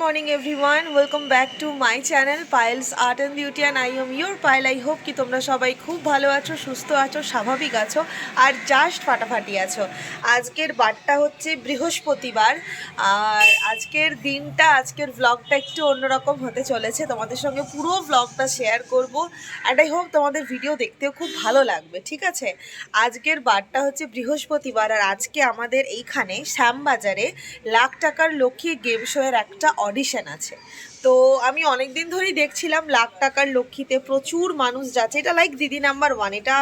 morning, everyone. Welcome back to my channel Payel's art and beauty and I am your Payel I hope কি তোমরা সবাই খুব ভালো আছো, সুস্থ আছো, স্বাভাবিক আছো, আর জাস্ট ফাটাফাটি আছো। আজকের বারটা হচ্ছে বৃহস্পতিবার, আর আজকের দিনটা, আজকের ব্লগটা একটু অন্যরকম হতে চলেছে। তোমাদের সঙ্গে পুরো ব্লগটা শেয়ার করব অ্যান্ড আই হোপ তোমাদের ভিডিও দেখতেও খুব ভালো লাগবে, ঠিক আছে? আজকের বারটা হচ্ছে বৃহস্পতিবার, আর আজকে আমাদের এইখানে শ্যামবাজারে লাখ টাকার লক্ষ্মী গেম শোয়ের একটা অডিশন আছে। তো আমি অনেক দিন ধরেই দেখছিলাম লাখ টাকার লক্ষ্মীতে প্রচুর মানুষ যাচ্ছে। এটা লাইক দিদি নাম্বার ওয়ান এটা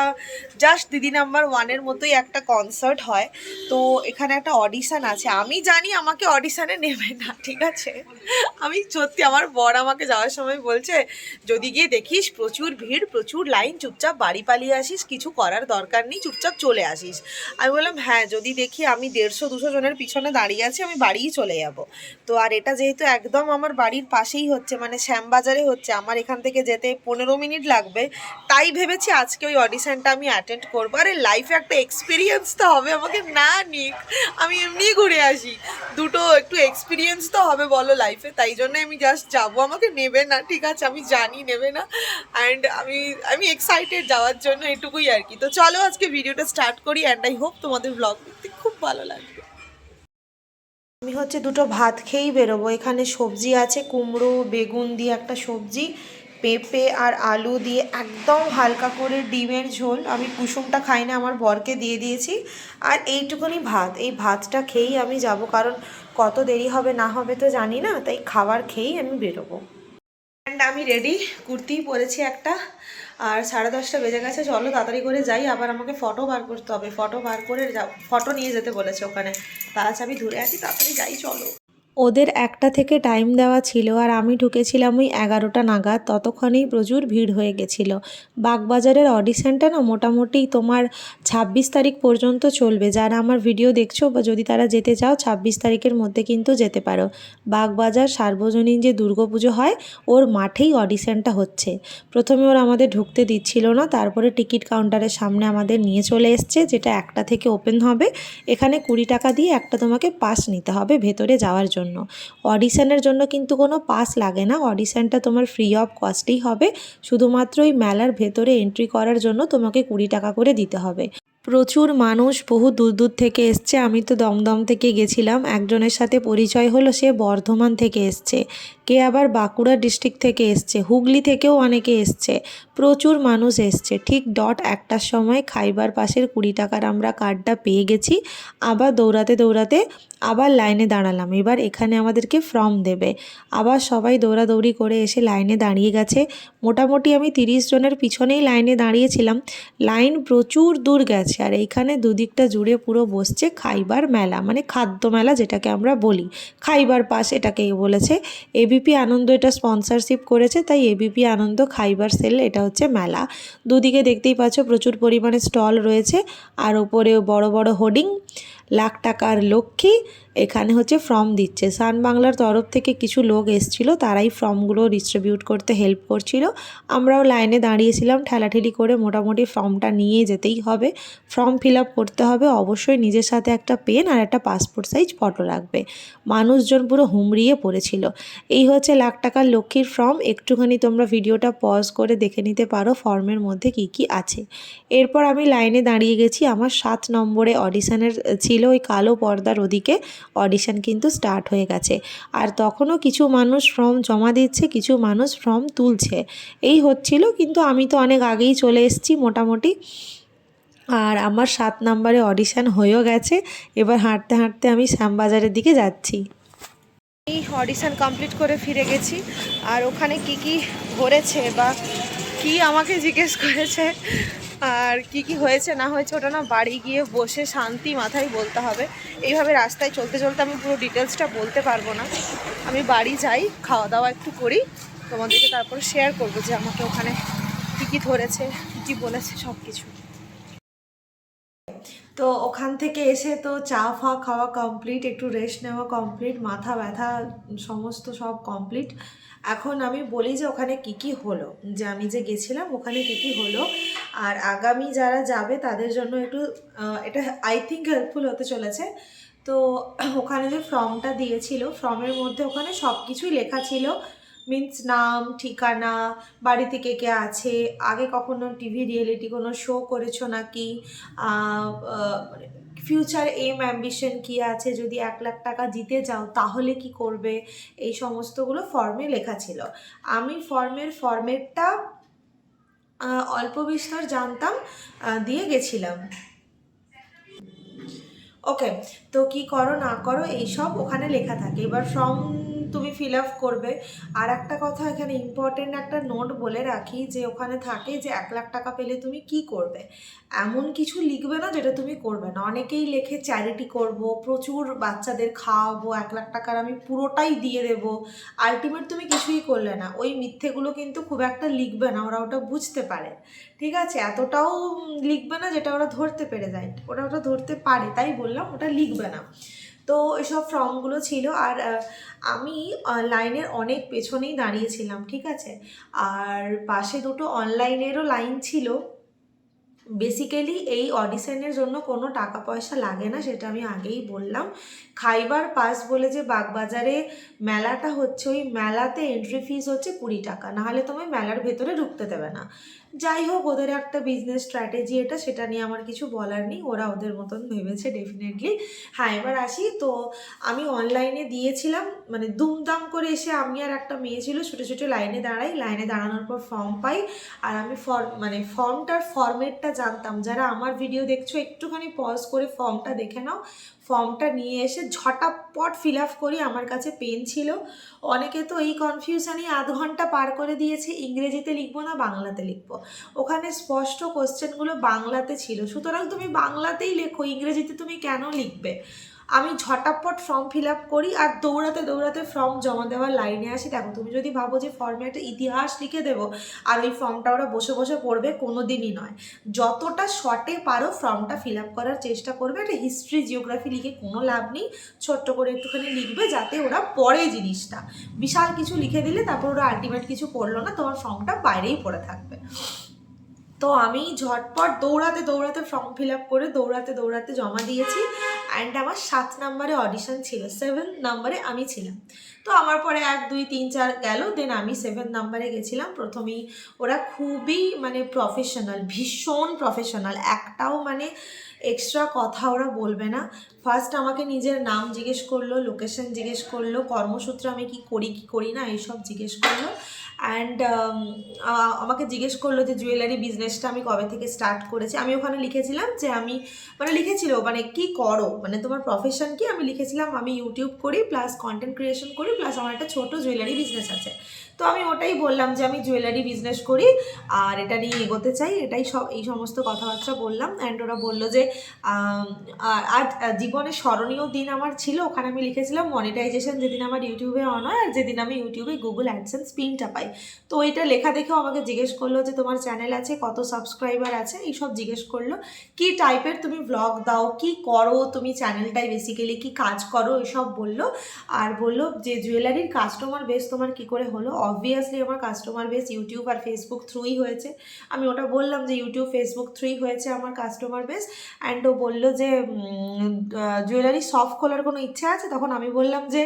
জাস্ট দিদি নাম্বার ওয়ানের মতোই একটা কনসার্ট হয়। তো এখানে একটা অডিশান আছে। আমি জানি আমাকে অডিশানে নেবে না, ঠিক আছে? আমি সত্যি আমার বর আমাকে যাওয়ার সময় বলছে, যদি গিয়ে দেখিস প্রচুর ভিড়, প্রচুর লাইন, চুপচাপ বাড়ি পালিয়ে আসিস, কিছু করার দরকার নেই, চুপচাপ চলে আসিস। আমি বললাম হ্যাঁ যদি দেখি আমি দেড়শো, দুশো জনের পিছনে দাঁড়িয়ে আছি, আমি বাড়িই চলে যাব। তো আর এটা যেহেতু একদম আমার বাড়ির পাশেই হচ্ছে মানে শ্যামবাজারে হচ্ছে। আমার এখান থেকে যেতে পনেরো মিনিট লাগবে। তাই ভেবেছি আজকে ওই অডিশনটা আমি অ্যাটেন্ড করব। আরে লাইফে একটা এক্সপিরিয়েন্স তো হবে, আমাকে না নিক। আমি এমনিই ঘুরে আসি। দুটো একটু এক্সপিরিয়েন্স তো হবে বলো লাইফে তাই জন্য আমি জাস্ট যাব। আমাকে নেবে না, ঠিক আছে, আমি জানি নেবে না। অ্যান্ড আমি আমি এক্সাইটেড যাওয়ার জন্য এটুকুই আর কি। তো চলো আজকে ভিডিওটা স্টার্ট করি অ্যান্ড আই হোপ তোমাদের ব্লগ দেখতে খুব ভালো লাগবে। আমি হচ্ছে দুটো ভাত খেয়েই বেরোবো। এখানে সবজি আছে, কুমড়ো, বেগুন দিয়ে একটা সবজি, পেঁপে আর আলু দিয়ে একদম হালকা করে ডিমের ঝোল। আমি কুসুমটা খাই না, আমার বরকে দিয়ে দিয়েছি। আর এইটুকুনি ভাত। এই ভাতটা খেয়েই আমি যাব, কারণ কত দেরি হবে না হবে তো জানি না, তাই খাবার খেয়েই আমি বেরোবো। অ্যান্ড আমি রেডি কুর্তি পরেছি একটা। আর সাড়ে দশটা বেজে গেছে, চলো তাড়াতাড়ি করে যাই, আবার আমাকে ফটো বার করতে হবে। ফটো বার করে ফটো নিয়ে যেতে বলেছে ওখানে। তারা চাবি ধরে আছি, তাড়াতাড়ি যাই, চলো। ওদের একটা থেকে টাইম দেওয়া ছিল আর আমি ঢুকেছিলাম ওই এগারোটা নাগাদ। ততক্ষণেই প্রচুর ভিড় হয়ে গেছিল। বাগবাজারের অডিশনটা না মোটামুটি তোমার ছাব্বিশ তারিখ পর্যন্ত চলবে। যারা আমার ভিডিও দেখছ বা যদি তারা যেতে চাও, ছাব্বিশ তারিখের মধ্যে কিন্তু যেতে পারো। বাগবাজার সার্বজনীন যে দুর্গাপুজো হয়, ওর মাঠেই অডিশনটা হচ্ছে। প্রথমে ওরা আমাদের ঢুকতে দিচ্ছিল না, তারপরে টিকিট কাউন্টারের সামনে আমাদের নিয়ে চলে এসছে, যেটা একটা থেকে ওপেন হবে। এখানে কুড়ি টাকা দিয়ে একটা তোমাকে পাস নিতে হবে ভেতরে যাওয়ার জন্য। অডিশনের জন্য কিন্তু কোনো পাস লাগে না। অডিশানটা তোমার ফ্রি অফ কস্টেই হবে। শুধুমাত্র ওই মেলার ভেতরে এন্ট্রি করার জন্য তোমাকে কুড়ি টাকা করে দিতে হবে। প্রচুর মানুষ বহু দূর দূর থেকে এসছে। আমি তো দমদম থেকে গেছিলাম। একজনের সাথে পরিচয় হলো, সে বর্ধমান থেকে এসছে। কে আবার বাঁকুড়া ডিস্ট্রিক্ট থেকে এসছে। হুগলি থেকেও অনেকে এসছে। প্রচুর মানুষ এসছে। ঠিক ডট একটার সময় খাইবার পাশের কুড়ি টাকার আমরা কার্ডটা পেয়ে গেছি। আবার দৌড়াতে দৌড়াতে আবার লাইনে দাঁড়ালাম। এবার এখানে আমাদেরকে ফর্ম দেবে। আবার সবাই দৌড়াদৌড়ি করে এসে লাইনে দাঁড়িয়ে গেছে। মোটামুটি আমি তিরিশ জনের পিছনেই লাইনে দাঁড়িয়েছিলাম। লাইন প্রচুর দূর গেছে। আর এইখানে দুদিকটা জুড়ে পুরো বসছে খাইবার মেলা মানে খাদ্য মেলা যেটাকে আমরা বলি। খাইবার পাস এটাকে বলেছে। এবিপি আনন্দ এটা স্পন্সারশিপ করেছে, তাই এবিপি আনন্দ খাইবার সেল এটা হচ্ছে মেলা। দুদিকে দেখতেই পাচ্ছ প্রচুর পরিমাণে স্টল রয়েছে। আর ওপরে বড় বড় হোর্ডিং, লাখ টাকার লক্ষ্মী এখানে হচ্ছে ফর্ম দিচ্ছে। সান বাংলার তরফ থেকে কিছু লোক এসছিল, তারাই ফর্মগুলো ডিস্ট্রিবিউট করতে হেল্প করছিল। আমরাও লাইনে দাঁড়িয়েছিলাম, ঠেলাঠেলি করে মোটামুটি ফর্মটা নিয়ে যেতেই হবে। ফর্ম ফিল করতে হবে, অবশ্যই নিজের সাথে একটা পেন আর একটা পাসপোর্ট সাইজ ফটো রাখবে। মানুষজন পুরো হুমড়িয়ে পড়েছিল। এই হচ্ছে লাখ টাকার লক্ষ্মীর ফর্ম একটুখানি তোমরা ভিডিওটা পজ করে দেখে নিতে পারো ফর্মের মধ্যে কি কি আছে। এরপর আমি লাইনে দাঁড়িয়ে গেছি। আমার সাত নম্বরে অডিশানের ছিল ওই কালো পর্দার ওদিকে। অডিশন কিন্তু স্টার্ট হয়ে গেছে। আর তখনও কিছু মানুষ ফর্ম জমা দিচ্ছে, কিছু মানুষ ফর্ম তুলছে। এই হচ্ছিল, কিন্তু আমি তো অনেক আগেই চলে এসেছি মোটামুটি। আর আমার সাত নম্বরে অডিশন হয়েও গেছে। এবার হাঁটতে হাঁটতে আমি শ্যামবাজারের দিকে যাচ্ছি। আমি অডিশন কমপ্লিট করে ফিরে গেছি। আর ওখানে কি কি হয়েছে বা কি আমাকে জিজ্ঞেস করেছে? আর কি কি হয়েছে না হয়েছে ওটা না বাড়ি গিয়ে বসে শান্তি মাথায় বলতে হবে। এইভাবে রাস্তায় চলতে চলতে আমি পুরো ডিটেলসটা বলতে পারব না। আমি বাড়ি যাই খাওয়া দাওয়া একটু করি, তোমাদেরকে তারপর শেয়ার করব যে আমাকে ওখানে কী কী ধরেছে, কী কী বলেছে সব কিছু তো ওখান থেকে এসে তো চা, ফা খাওয়া কমপ্লিট একটু রেস্ট নেওয়া কমপ্লিট মাথা ব্যথা সমস্ত সব কমপ্লিট এখন আমি বলি যে ওখানে কি কি হলো, যে আমি যে গেছিলাম, ওখানে কি কি হলো আর আগামী যারা যাবে তাদের জন্য একটু এটা আই থিঙ্ক হেল্পফুল হতে চলেছে। তো ওখানে যে ফর্মটা দিয়েছিল, ফর্মের মধ্যে ওখানে সব কিছুই লেখা ছিল। মিন্স নাম, ঠিকানা বাড়িতে কে কে আছে, আগে কখনো টিভি রিয়েলিটি কোনো শো করেছ নাকি? ফিউচার এম অ্যাম্বিশন কী আছে? যদি এক লাখ টাকা জিতে যাও, তাহলে কি করবে? এই সমস্তগুলো ফর্মে লেখা ছিল। আমি ফর্মের ফর্মেটটা অল্প বিস্তর জানতাম দিয়ে গেছিলাম। ওকে তো কি করো না করো, এইসব ওখানে লেখা থাকে। এবার ফর্ম তুমি ফিল আপ করবে। আর একটা কথা এখানে ইম্পর্টেন্ট একটা নোট বলে রাখি যে, ওখানে থাকে যে, এক লাখ টাকা পেলে তুমি কি করবে? এমন কিছু লিখবে না যেটা তুমি করবে না। অনেকেই লেখে চ্যারিটি করব, প্রচুর বাচ্চাদের খাওয়াবো, এক লাখ টাকার আমি পুরোটাই দিয়ে দেবো। আলটিমেট তুমি কিছুই করলে না। ওই মিথ্যেগুলো কিন্তু খুব একটা লিখবে না, ওরা ওটা বুঝতে পারে। ঠিক আছে? এতটাও লিখবে না যেটা ওরা ধরতে পেরে যায়। ওরা ওটা ধরতে পারে, তাই বললাম, ওটা লিখবে না। তো এসব ফর্মগুলো ছিল আর আমি লাইনের অনেক পেছনেই দাঁড়িয়েছিলাম, ঠিক আছে? আর পাশে দুটো অনলাইনেরও লাইন ছিল। বেসিক্যালি এই অডিশনের জন্য কোনো টাকা পয়সা লাগে না, সেটা আমি আগেই বললাম। খাইবার পাস বলে যে বাগবাজারে মেলাটা হচ্ছে, ওই মেলাতে এন্ট্রি ফিস হচ্ছে কুড়ি টাকা, নাহলে তোমায় মেলার ভেতরে ঢুকতে দেবে না। যাই হোক, ওদের একটা বিজনেস স্ট্র্যাটেজি এটা, সেটা নিয়ে আমার কিছু বলার নেই। ওরা ওদের মতন ভেবেছে ডেফিনেটলি হ্যাঁ এবার আসি। তো আমি অনলাইনে দিয়েছিলাম মানে দুমদাম করে এসে আমি আর একটা মেয়ে ছিল, ছোটো ছোটো লাইনে দাঁড়াই। লাইনে দাঁড়ানোর পর ফর্ম পাই। আর আমি ফর্ম মানে ফর্মটার ফর্মেটটা জানতাম। যারা আমার ভিডিও দেখছ, একটুখানি পজ করে ফর্মটা দেখে নাও। ফর্মটা নিয়ে এসে ঝটাপট ফিল আপ করি। আমার কাছে পেন ছিল। অনেকে তো এই কনফিউশনই আধ ঘণ্টা পার করে দিয়েছে। ইংরেজিতে লিখব না, বাংলাতে লিখব। ওখানে স্পষ্ট কোশ্চেনগুলো বাংলাতে ছিল। সুতরাং তুমি বাংলাতেই লেখো ইংরেজিতে তুমি কেন লিখবে? আমি ঝটাপট ফর্ম ফিল আপ করি আর দৌড়াতে দৌড়াতে ফর্ম জমা দেওয়ার লাইনে আসি। দেখো, তুমি যদি ভাবো যে ফর্মে একটা ইতিহাস লিখে দেবো, আর ওই ফর্মটা ওরা বসে বসে পড়বে কোনো দিনই নয়। যতটা শর্টে পারো ফর্মটা ফিল আপ করার চেষ্টা করবে, একটা হিস্ট্রি জিওগ্রাফি লিখে কোনো লাভ নেই। ছোট্ট করে একটুখানি লিখবে যাতে ওরা পড়ে জিনিসটা। বিশাল কিছু লিখে দিলে তারপর ওরা আলটিমেট কিছু পড়ল না, তোমার ফর্মটা বাইরেই পড়ে থাকবে। তো আমি ঝটপট দৌড়াতে দৌড়াতে ফর্ম ফিল আপ করে দৌড়াতে দৌড়াতে জমা দিয়েছি অ্যান্ড আমার সাত নাম্বারে অডিশন ছিল সেভেন নাম্বারে আমি ছিলাম। তো আমার পরে এক, দুই, তিন, চার গেল দেন আমি সেভেন নাম্বারে গেছিলাম। প্রথমেই ওরা খুবই মানে প্রফেশনাল ভীষণ প্রফেশনাল একটাও মানে এক্সট্রা কথা ওরা বলবে না। ফার্স্ট আমাকে নিজের নাম জিজ্ঞেস করল লোকেশন জিজ্ঞেস করল, কর্মসূত্রে আমি কি করি কি করি না, এইসব জিজ্ঞেস করল। অ্যান্ড আমাকে জিজ্ঞেস করল যে জুয়েলারি বিজনেসটা আমি কবে থেকে স্টার্ট করেছি? আমি ওখানে লিখেছিলাম যে, আমি মানে লিখেছিল মানে কি করো? মানে তোমার প্রফেশন কি? আমি লিখেছিলাম, আমি ইউটিউব করি প্লাস কন্টেন্ট ক্রিয়েশন করি প্লাস আমার একটা ছোটো জুয়েলারি বিজনেস আছে। তো আমি ওটাই বললাম যে, আমি জুয়েলারি বিজনেস করি, আর এটা নিয়ে এগোতে চাই। এটাই সব, এই সমস্ত কথাবার্তা বললাম। অ্যান্ড ওরা বলল যে আর আজ জীবনে স্মরণীয় দিন আমার ছিল, ওখানে আমি লিখেছিলাম মনিটাইজেশন যেদিন আমার ইউটিউবে অন হয় আর যেদিন আমি ইউটিউবে গুগল অ্যাডসেন্স পিনটা পাই। তো এটা লেখা দেখেও আমাকে জিজ্ঞেস করল যে তোমার চ্যানেল আছে, কত সাবস্ক্রাইবার আছে, এইসব জিজ্ঞেস করল। কি টাইপের তুমি ব্লগ দাও, কি করো, তুমি চ্যানেলটাই বেসিক্যালি কি কাজ করো এসব বলল। আর বলল যে জুয়েলারির কাস্টমার বেস তোমার কি করে হলো? অবভিয়াসলি আমার কাস্টমার বেস ইউটিউব আর ফেসবুক থ্রুই হয়েছে। আমি ওটা বললাম যে ইউটিউব ফেসবুক থ্রুই হয়েছে আমার কাস্টমার বেস অ্যান্ড ও বলল যে জুয়েলারি শপ খোলার কোনো ইচ্ছা আছে? তখন আমি বললাম যে,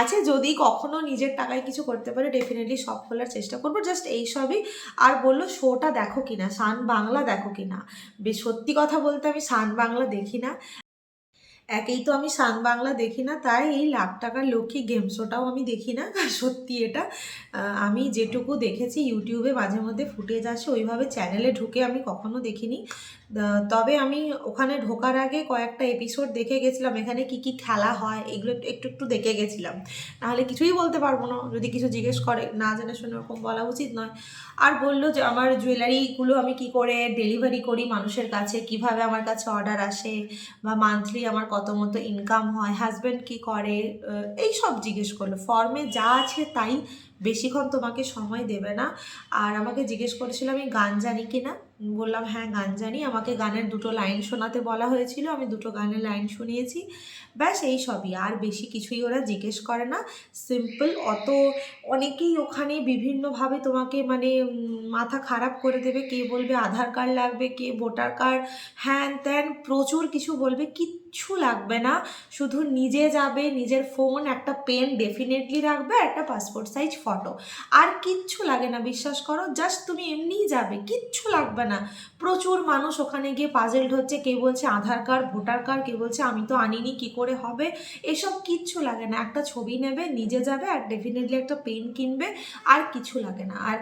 আছে, যদি কখনো নিজের টাকায় কিছু করতে পারে ডেফিনেটলি শপ খোলার চেষ্টা করব। জাস্ট এইসবই আর বলল শোটা দেখো কিনা সান বাংলা দেখো কিনা। বেশ সত্যি কথা বলতে আমি সান বাংলা দেখি না। একেই তো আমি সান বাংলা দেখি না, তাই এই লাখ টাকার লক্ষ্মী গেম শোটাও আমি দেখি না, সত্যি এটা। আমি যেটুকু দেখেছি ইউটিউবে মাঝে মধ্যে ফুটেজ আসে, ওইভাবে চ্যানেলে ঢুকে আমি কখনো দেখিনি। তবে আমি ওখানে ঢোকার আগে কয়েকটা এপিসোড দেখে গেছিলাম, এখানে কি কি খেলা হয়, এগুলো একটু একটু দেখে গেছিলাম। নাহলে কিছুই বলতে পারব না, যদি কিছু জিজ্ঞেস করে, না জেনে শুনে ওরকম বলা উচিত নয়। আর বলল যে আমার জুয়েলারিগুলো আমি কি করে ডেলিভারি করি মানুষের কাছে, কীভাবে আমার কাছে অর্ডার আসে, বা মান্থলি আমার কত মতো ইনকাম হয় হাজব্যান্ড কি করে এই সব জিজ্ঞেস করল। ফর্মে যা আছে তাই বেশিক্ষণ তোমাকে সময় দেবে না। আর আমাকে জিজ্ঞেস করেছিল, আমি গান জানি কি না? বললাম হ্যাঁ গান জানি। আমাকে গানের দুটো লাইন শোনাতে বলা হয়েছিল, আমি দুটো গানের লাইন শুনিয়েছি। ব্যাস, এই সবই। আর বেশি কিছুই ওরা জিজ্ঞেস করে না। সিম্পল অত অনেকেই ওখানে বিভিন্নভাবে তোমাকে মানে মাথা খারাপ করে দেবে। কে বলবে আধার কার্ড লাগবে, কে ভোটার কার্ড, হ্যান ত্যান, প্রচুর কিছু বলবে। কিচ্ছু কিচ্ছু লাগবে না। শুধু নিজে যাবে, নিজের ফোন একটা পেন ডেফিনেটলি রাখবে একটা পাসপোর্ট সাইজ ফটো আর কিচ্ছু লাগে না, বিশ্বাস করো জাস্ট তুমি এমনিই যাবে, কিচ্ছু লাগবে না। প্রচুর মানুষ ওখানে গিয়ে পাজেলড হচ্ছে, কে বলছে আধার কার্ড ভোটার কার্ড কে বলছে আমি তো আনিনি, কি করে হবে? এসব কিচ্ছু লাগে না। একটা ছবি নেবে, নিজে যাবে, আর ডেফিনেটলি একটা পেন কিনবে, আর কিছু লাগে না। আর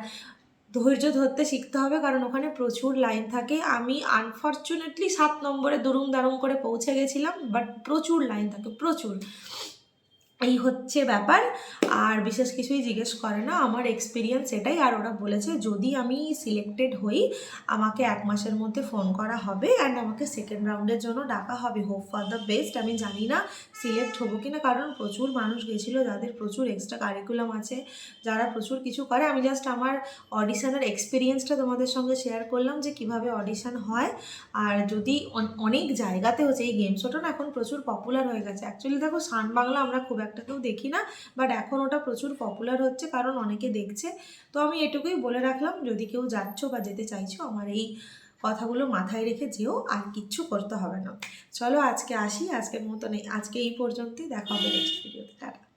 ধৈর্য ধরতে শিখতে হবে, কারণ ওখানে প্রচুর লাইন থাকে। আমি আনফর্চুনেটলি সাত নম্বরে দুরুম দারুম করে পৌঁছে গেছিলাম বাট প্রচুর লাইন থাকে, প্রচুর। এই হচ্ছে ব্যাপার। আর বিশেষ কিছুই জিজ্ঞেস করে না, আমার এক্সপিরিয়েন্স এটাই। আর ওরা বলেছে, যদি আমি সিলেক্টেড হই, আমাকে এক মাসের মধ্যে ফোন করা হবে অ্যান্ড আমাকে সেকেন্ড রাউন্ডের জন্য ডাকা হবে। হোপ ফর দ্য বেস্ট আমি জানি না সিলেক্ট হব কি না কারণ প্রচুর মানুষ গেছিল, যাদের প্রচুর এক্সট্রা কারিকুলাম আছে, যারা প্রচুর কিছু করে। আমি জাস্ট আমার অডিশনের এক্সপিরিয়েন্সটা তোমাদের সঙ্গে শেয়ার করলাম যে কীভাবে অডিশন হয়। আর যদি অনেক জায়গাতে হচ্ছে এই গেম না এখন প্রচুর পপুলার হয়ে গেছে। অ্যাকচুয়ালি দেখো, সান বাংলা আমরা খুব কেউ দেখি না বাট এখন ওটা প্রচুর পপুলার হচ্ছে কারণ অনেকে দেখছে। তো আমি এটুকুই বলে রাখলাম, যদি কেউ যাচ্ছ বা যেতে চাইছো আমার এই কথাগুলো মাথায় রেখে যেও, আর কিচ্ছু করতে হবে না। চলো আজকে আসি, আজকের মতন আজকে এই পর্যন্তই, দেখা হবে নেক্সট ভিডিওতে টাটা।